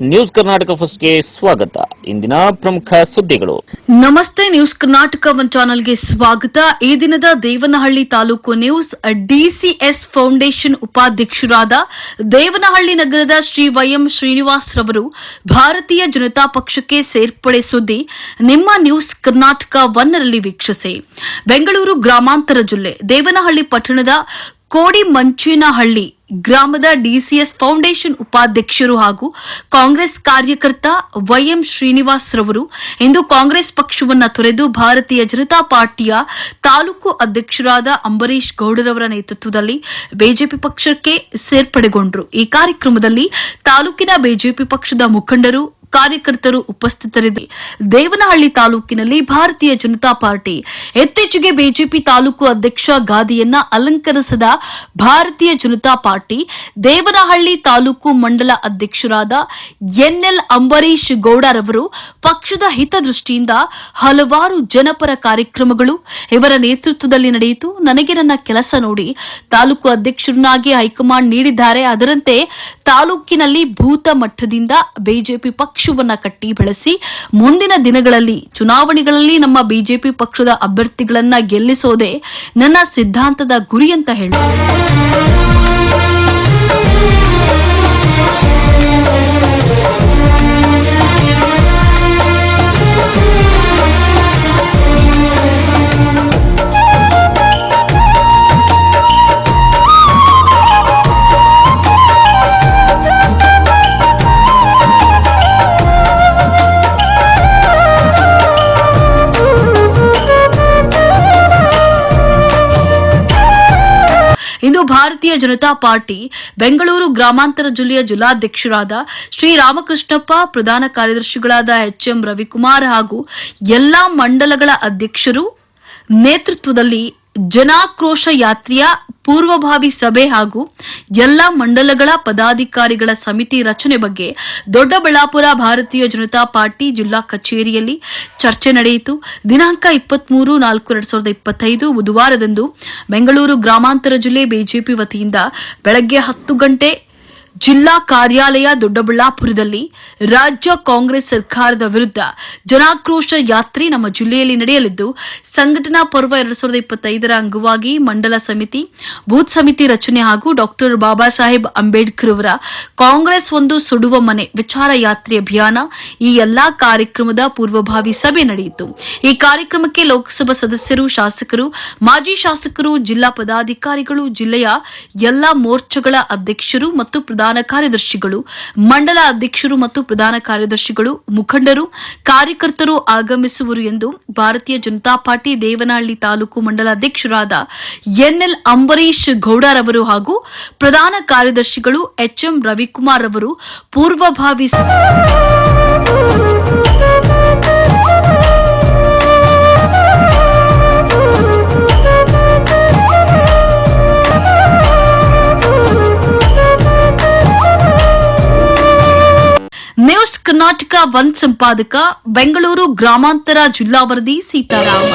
News Karnataka ಫಸ್ಟ್ಗೆ ಸ್ವಾಗತ. ಇಂದಿನ ಪ್ರಮುಖ ಸುದ್ದಿಗಳು. ನಮಸ್ತೆ, ನ್ಯೂಸ್ ಕರ್ನಾಟಕ ಒನ್ ಚಾನಲ್ಗೆ ಸ್ವಾಗತ. ಈ ದಿನದ Devanahalli taluk news DCS foundation ಉಪಾಧ್ಯಕ್ಷರಾದ ದೇವನಹಳ್ಳಿ ನಗರದ ಶ್ರೀ ವೈಎಂ ಶ್ರೀನಿವಾಸ್ ರವರು ಭಾರತೀಯ ಜನತಾ ಪಕ್ಷಕ್ಕೆ ಸೇರ್ಪಡೆ ಸುದ್ದಿ ನಿಮ್ಮ ನ್ಯೂಸ್ ಕರ್ನಾಟಕ ಒನ್ನರಲ್ಲಿ ವೀಕ್ಷಿಸಿ. ಬೆಂಗಳೂರು ಗ್ರಾಮಾಂತರ ಜಿಲ್ಲೆ ದೇವನಹಳ್ಳಿ ಪಟ್ಟಣದ ಕೋಡಿ ಮಂಚೇನಹಳ್ಳಿ ಗ್ರಾಮದ ಡಿಸಿಎಸ್ ಫೌಂಡೇಶನ್ ಉಪಾಧ್ಯಕ್ಷರು ಹಾಗೂ ಕಾಂಗ್ರೆಸ್ ಕಾರ್ಯಕರ್ತ ವೈಎಂ ಶ್ರೀನಿವಾಸ್ ರವರು ಇಂದು ಕಾಂಗ್ರೆಸ್ ಪಕ್ಷವನ್ನ ತೊರೆದು ಭಾರತೀಯ ಜನತಾ ಪಾರ್ಟಿಯ ತಾಲೂಕು ಅಧ್ಯಕ್ಷರಾದ ಅಂಬರೀಶ್ ಗೌಡರವರ ನೇತೃತ್ವದಲ್ಲಿ ಬಿಜೆಪಿ ಪಕ್ಷಕ್ಕೆ ಸೇರ್ಪಡೆಗೊಂಡರು. ಈ ಕಾರ್ಯಕ್ರಮದಲ್ಲಿ ತಾಲೂಕಿನ ಬಿಜೆಪಿ ಪಕ್ಷದ ಮುಖಂಡರು ಕಾರ್ಯಕರ್ತರು ಉಪಸ್ಥಿತರಿದ್ದರು ದೇವನಹಳ್ಳಿ ತಾಲೂಕಿನಲ್ಲಿ ಭಾರತೀಯ ಜನತಾ ಪಾರ್ಟಿ. ಇತ್ತೀಚೆಗೆ ಬಿಜೆಪಿ ತಾಲೂಕು ಅಧ್ಯಕ್ಷ ಗಾದಿಯನ್ನ ಅಲಂಕರಿಸಿದ ಭಾರತೀಯ ಜನತಾ ಪಾರ್ಟಿ ದೇವನಹಳ್ಳಿ ತಾಲೂಕು ಮಂಡಲ ಅಧ್ಯಕ್ಷರಾದ ಎನ್ಎಲ್ ಅಂಬರೀಶ್ ಗೌಡರವರು ಪಕ್ಷದ ಹಿತದೃಷ್ಟಿಯಿಂದ ಹಲವಾರು ಜನಪರ ಕಾರ್ಯಕ್ರಮಗಳು ಇವರ ನೇತೃತ್ವದಲ್ಲಿ ನಡೆಯಿತು. ನನಗೆ ನನ್ನ ಕೆಲಸ ನೋಡಿ ತಾಲೂಕು ಅಧ್ಯಕ್ಷರನ್ನಾಗಿ ಹೈಕಮಾಂಡ್ ನೀಡಿದ್ದಾರೆ. ಅದರಂತೆ ತಾಲೂಕಿನಲ್ಲಿ ಭೂತ ಮಟ್ಟದಿಂದ ಬಿಜೆಪಿ ಪಕ್ಷವನ್ನ ಕಟ್ಟಿ ಬೆಳೆಸಿ ಮುಂದಿನ ದಿನಗಳಲ್ಲಿ ಚುನಾವಣೆಗಳಲ್ಲಿ ನಮ್ಮ ಬಿಜೆಪಿ ಪಕ್ಷದ ಅಭ್ಯರ್ಥಿಗಳನ್ನ ಗೆಲ್ಲಿಸೋದೇ ನನ್ನ ಸಿದ್ಧಾಂತದ ಗುರಿ ಅಂತ ಹೇಳಿದರು ಇಂದು ಭಾರತೀಯ ಜನತಾ ಪಾರ್ಟಿ ಬೆಂಗಳೂರು ಗ್ರಾಮಾಂತರ ಜಿಲ್ಲೆಯ ಜಿಲ್ಲಾಧ್ಯಕ್ಷರಾದ ಶ್ರೀ ರಾಮಕೃಷ್ಣಪ್ಪ, ಪ್ರಧಾನ ಕಾರ್ಯದರ್ಶಿಗಳಾದ ಎಚ್ ಎಂ ರವಿಕುಮಾರ್ ಹಾಗೂ ಎಲ್ಲಾ ಮಂಡಲಗಳ ಅಧ್ಯಕ್ಷರು ನೇತೃತ್ವದಲ್ಲಿ ಜನಾಕ್ರೋಶ ಯಾತ್ರೆಯ ಪೂರ್ವಭಾವಿ ಸಭೆ ಹಾಗೂ ಎಲ್ಲ ಮಂಡಲಗಳ ಪದಾಧಿಕಾರಿಗಳ ಸಮಿತಿ ರಚನೆ ಬಗ್ಗೆ ದೊಡ್ಡಬಳ್ಳಾಪುರ ಭಾರತೀಯ ಜನತಾ ಪಾರ್ಟಿ ಜಿಲ್ಲಾ ಕಚೇರಿಯಲ್ಲಿ ಚರ್ಚೆ ನಡೆಯಿತು. ದಿನಾಂಕ ಇಪ್ಪತ್ಮೂರು ನಾಲ್ಕು ಎರಡ್ ಸಾವಿರದ ಇಪ್ಪತ್ತೈದು ಬುಧವಾರದಂದು ಬೆಂಗಳೂರು ಗ್ರಾಮಾಂತರ ಜಿಲ್ಲೆ ಬಿಜೆಪಿ ವತಿಯಿಂದ ಬೆಳಗ್ಗೆ ಹತ್ತು ಗಂಟೆ ಜಿಲ್ಲಾ ಕಾರ್ಯಾಲಯ ದೊಡ್ಡಬಳ್ಳಾಪುರದಲ್ಲಿ ರಾಜ್ಯ ಕಾಂಗ್ರೆಸ್ ಸರ್ಕಾರದ ವಿರುದ್ಧ ಜನಾಕ್ರೋಶ ಯಾತ್ರೆ ನಮ್ಮ ಜಿಲ್ಲೆಯಲ್ಲಿ ನಡೆಯಲಿದ್ದು, ಸಂಘಟನಾ ಪರ್ವ ಎರಡ್ ಸಾವಿರದ ಇಪ್ಪತ್ತೈದರ ಅಂಗವಾಗಿ ಮಂಡಲ ಸಮಿತಿ, ಬೂತ್ ಸಮಿತಿ ರಚನೆ ಹಾಗೂ ಡಾಕ್ಟರ್ ಬಾಬಾ ಸಾಹೇಬ್ ಅಂಬೇಡ್ಕರ್ ಅವರ ಕಾಂಗ್ರೆಸ್ ಒಂದು ಸುಡುವ ಮನೆ ವಿಚಾರ ಯಾತ್ರೆ ಅಭಿಯಾನ ಈ ಎಲ್ಲಾ ಕಾರ್ಯಕ್ರಮದ ಪೂರ್ವಭಾವಿ ಸಭೆ ನಡೆಯಿತು. ಈ ಕಾರ್ಯಕ್ರಮಕ್ಕೆ ಲೋಕಸಭಾ ಸದಸ್ಯರು, ಶಾಸಕರು, ಮಾಜಿ ಶಾಸಕರು, ಜಿಲ್ಲಾ ಪದಾಧಿಕಾರಿಗಳು, ಜಿಲ್ಲೆಯ ಎಲ್ಲಾ ಮೋರ್ಚಾಗಳ ಅಧ್ಯಕ್ಷರು ಮತ್ತು ಪ್ರಧಾನ ಕಾರ್ಯದರ್ಶಿಗಳು, ಮಂಡಲ ಅಧ್ಯಕ್ಷರು ಮತ್ತು ಪ್ರಧಾನ ಕಾರ್ಯದರ್ಶಿಗಳು, ಮುಖಂಡರು, ಕಾರ್ಯಕರ್ತರು ಆಗಮಿಸುವರು ಎಂದು ಭಾರತೀಯ ಜನತಾ ಪಾರ್ಟಿ ದೇವನಹಳ್ಳಿ ತಾಲೂಕು ಮಂಡಲ ಅಧ್ಯಕ್ಷರಾದ ಎನ್ಎಲ್ ಅಂಬರೀಶ್ ಗೌಡರವರು ಹಾಗೂ ಪ್ರಧಾನ ಕಾರ್ಯದರ್ಶಿಗಳು ಎಚ್ಎಂ ರವಿಕುಮಾರ್ ಅವರು ಪೂರ್ವಭಾವಿ ಕರ್ನಾಟಕ ಒನ್ ಸಂಪಾದಕ ಬೆಂಗಳೂರು ಗ್ರಾಮಾಂತರ ಜಿಲ್ಲಾ ವರದಿ ಸೀತಾರಾಮ.